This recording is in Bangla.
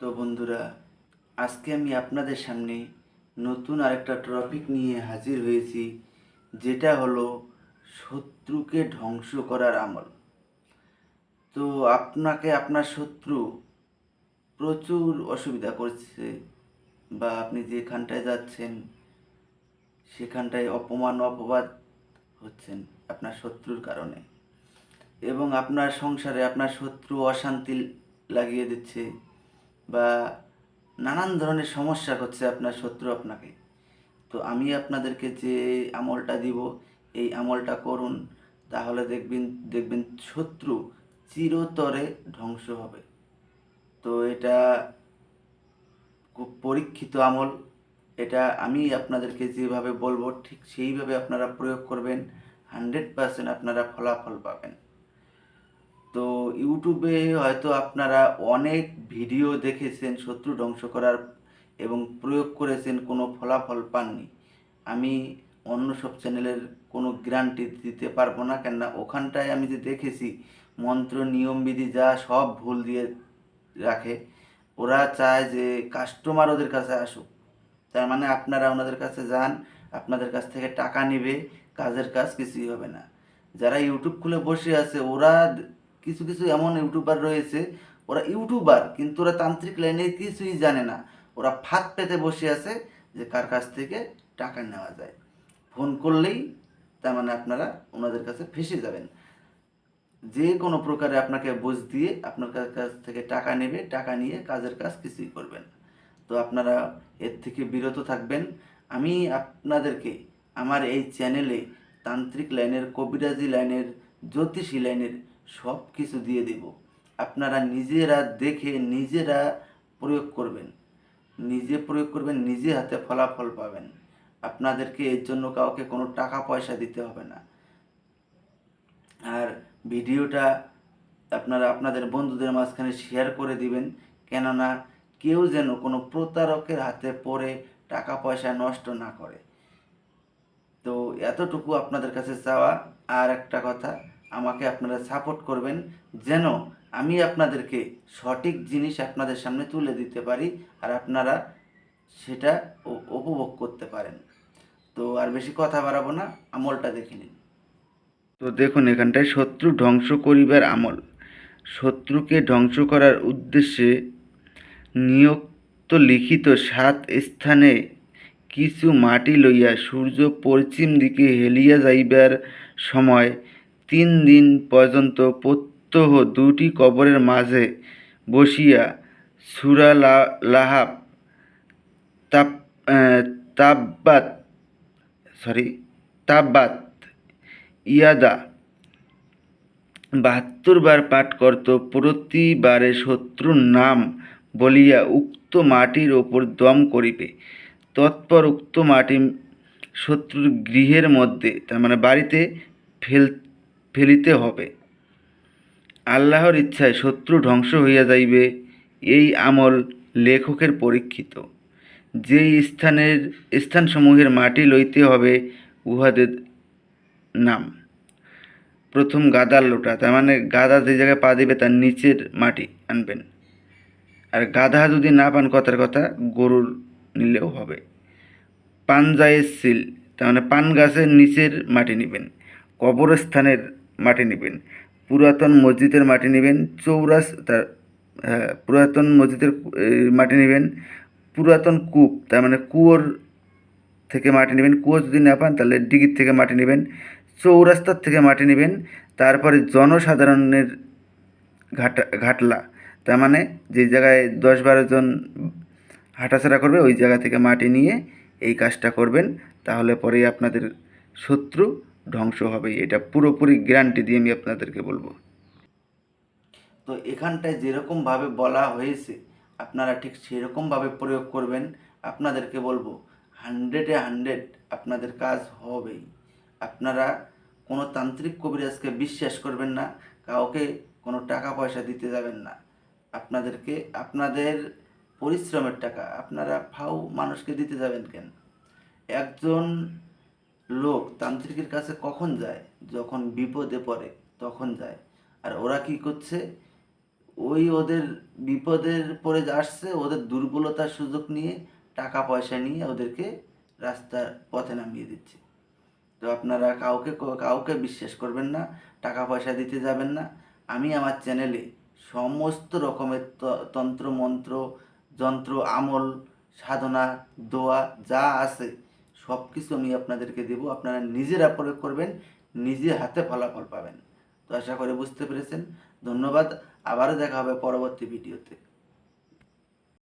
তো বন্ধুরা, আজকে আমি আপনাদের সামনে নতুন আরেকটা টপিক নিয়ে হাজির হয়েছি, যেটা হলো শত্রুকে ধ্বংস করার আমল। তো আপনাকে আপনার শত্রু প্রচুর অসুবিধা করছে বা আপনি যেখানটায় যাচ্ছেন, সেখানটায় অপমান, অপবাদ হচ্ছেন আপনার শত্রুর কারণে। এবং আপনার সংসারে আপনার শত্রু অশান্তি লাগিয়ে দিচ্ছে। বা নানান ধরনের সমস্যা করছে আপনার শত্রু আপনাকে। তো আমি আপনাদেরকে যে আমলটা দিব, এই আমলটা করুন, তাহলে দেখবেন দেখবেন শত্রু চিরতরে ধ্বংস হবে। তো এটা খুব পরীক্ষিত আমল। এটা আমি আপনাদেরকে যেভাবে বলব, ঠিক সেইভাবে আপনারা প্রয়োগ করবেন। হান্ড্রেড পার্সেন্ট আপনারা ফলাফল পাবেন। তো ইউটিউবে হয়তো আপনারা অনেক ভিডিও দেখেছেন, শত্রু ধ্বংস করার এবং প্রয়োগ করেছেন, কোনো ফলাফল পাননি। আমি অন্য সব চ্যানেলের কোনো গ্যারান্টি দিতে পারব না, কেননা ওখানটায় আমি যে দেখেছি, মন্ত্র নিয়মবিধি যা সব ভুল দিয়ে রাখে, ওরা চায় যে কাস্টমার ওদের কাছে আসুক। তার মানে আপনারা ওনাদের কাছে যান, আপনাদের কাছ থেকে টাকা নেবে, কাজের কাজ কিছুই হবে না। যারা ইউটিউব খুলে বসে আছে, ওরা কিছু কিছু এমন ইউটিউবার রয়েছে, ওরা ইউটিউবার, কিন্তু ওরা তান্ত্রিক লাইনে কিছুই জানে না। ওরা ফাঁক পেতে বসে আছে যে কার কাছ থেকে টাকা নেওয়া যায়। ফোন করলেই তার মানে আপনারা ওনাদের কাছে ফেসে যাবেন। যে কোনো প্রকারে আপনাকে বোঝ দিয়ে আপনার কাছ থেকে টাকা নেবে, টাকা নিয়ে কাজের কাজ কিছুই করবেন। তো আপনারা এর থেকে বিরত থাকবেন। আমি আপনাদেরকে আমার এই চ্যানেলে তান্ত্রিক লাইনের, কবিরাজি লাইনের, জ্যোতিষী লাইনের সব কিছু দিয়ে দেব। আপনারা নিজেরা দেখে নিজেরা প্রয়োগ করবেন। নিজে প্রয়োগ করবেন, নিজে হাতে ফলাফল পাবেন। আপনাদেরকে এর জন্য কাউকে কোনো টাকা পয়সা দিতে হবে না। আর ভিডিওটা আপনারা আপনাদের বন্ধুদের মাঝখানে শেয়ার করে দিবেন। কেননা কেউ যেন কোনো প্রতারকের হাতে পড়ে টাকা পয়সা নষ্ট না করে। তো এতটুকু আপনাদের কাছে চাওয়া। আর একটা কথা আমাকে আপনারা সাপোর্ট করবেন, যেন আমি আপনাদেরকে সঠিক জিনিস আপনাদের সামনে তুলে দিতে পারি আর আপনারা সেটা উপভোগ করতে পারেন। তো আর বেশি কথা বাড়াবো না, আমলটা দেখে নিন। তো দেখুন, এখানটায় শত্রু ধ্বংস করিবার আমল। শত্রুকে ধ্বংস করার উদ্দেশ্যে নিয়োক্ত লিখিত সাত স্থানে কিছু মাটি লইয়া সূর্য পশ্চিম দিকে হেলিয়া যাইবার সময় তিন দিন পর্যন্ত প্রত্যহ দুটি কবরের মাঝে বসিয়া সুরা লাহাব তাপ তাব্বাত সরি তাব্বাত, ইয়াদা বাহাত্তর বার পাঠ করত, প্রতিবারে শত্রুর নাম বলিয়া উক্ত মাটির ওপর দম করিবে। তৎপর উক্ত মাটি শত্রুর গৃহের মধ্যে, তার মানে বাড়িতে ফেল ফেলিতে হবে। আল্লাহর ইচ্ছায় শত্রু ধ্বংস হইয়া যাইবে, এই আমল লেখকের পরীক্ষিত। যেই স্থানের, স্থানসমূহের মাটি লইতে হবে, উহাদের নাম। প্রথম গাদার লোটা, তার মানে গাদা যে জায়গায় পা দিবে, তার নিচের মাটি আনবেন। আর গাধা যদি না পান, কথার কথা, গরুর নিলেও হবে। পানজায়ের সিল, তার মানে পান গাছের নিচের মাটি নেবেন। কবরস্থানের মাটি নেবেন। পুরাতন মসজিদের মাটি নেবেন চৌরাস তার হ্যাঁ, পুরাতন মসজিদের মাটি নেবেন পুরাতন কূপ তার মানে কুয়োর থেকে মাটি নেবেন কুয়ো যদি না পান তাহলে ডিগির থেকে মাটি নেবেন চৌরাস্তার থেকে মাটি নেবেন তারপরে জনসাধারণের ঘাটা ঘাটলা তার মানে যে জায়গায় দশ বারো জন হাঁটাচলা করবে ওই জায়গা থেকে মাটি নিয়ে এই কাজটা করবেন তাহলে পরেই আপনাদের শত্রু ধ্বংস হবে, এটা পুরোপুরি গ্যারান্টি দিয়ে আমি আপনাদেরকে বলব। তো এখানটায় যেরকমভাবে বলা হয়েছে, আপনারা ঠিক সেরকমভাবে প্রয়োগ করবেন, আপনাদেরকে বলব হান্ড্রেডে হান্ড্রেড আপনাদের কাজ হবেই। আপনারা কোনো তান্ত্রিক কবিরাজকে বিশ্বাস করবেন না, কাউকে কোনো টাকা পয়সা দিতে যাবেন না। আপনাদেরকে, আপনাদের পরিশ্রমের টাকা, আপনারা ফাও মানুষকে দিতে যাবেন কেন? একজন লোক তান্ত্রিকের কাছে কখন যায়? যখন বিপদে পড়ে, তখন যায়। আর ওরা কি করছে? ওই ওদের বিপদের পরে আসছে, ওদের দুর্বলতার সুযোগ নিয়ে টাকা পয়সা নিয়ে ওদেরকে রাস্তার পথে নামিয়ে দিচ্ছে। তো আপনারা কাউকে কাউকে বিশ্বাস করবেন না, টাকা পয়সা দিতে যাবেন না। আমি আমার চ্যানেলে সমস্ত রকমের তন্ত্র, মন্ত্র, যন্ত্র, আমল, সাধনা, দোয়া যা আছে সব কিছু আমি আপনাদেরকে দেব। আপনারা নিজেরা প্রয়োগ করবেন, নিজে হাতে ফলাফল পাবেন। তো আশা করে বুঝতে পেরেছেন। ধন্যবাদ। আবারও দেখা হবে পরবর্তী ভিডিওতে।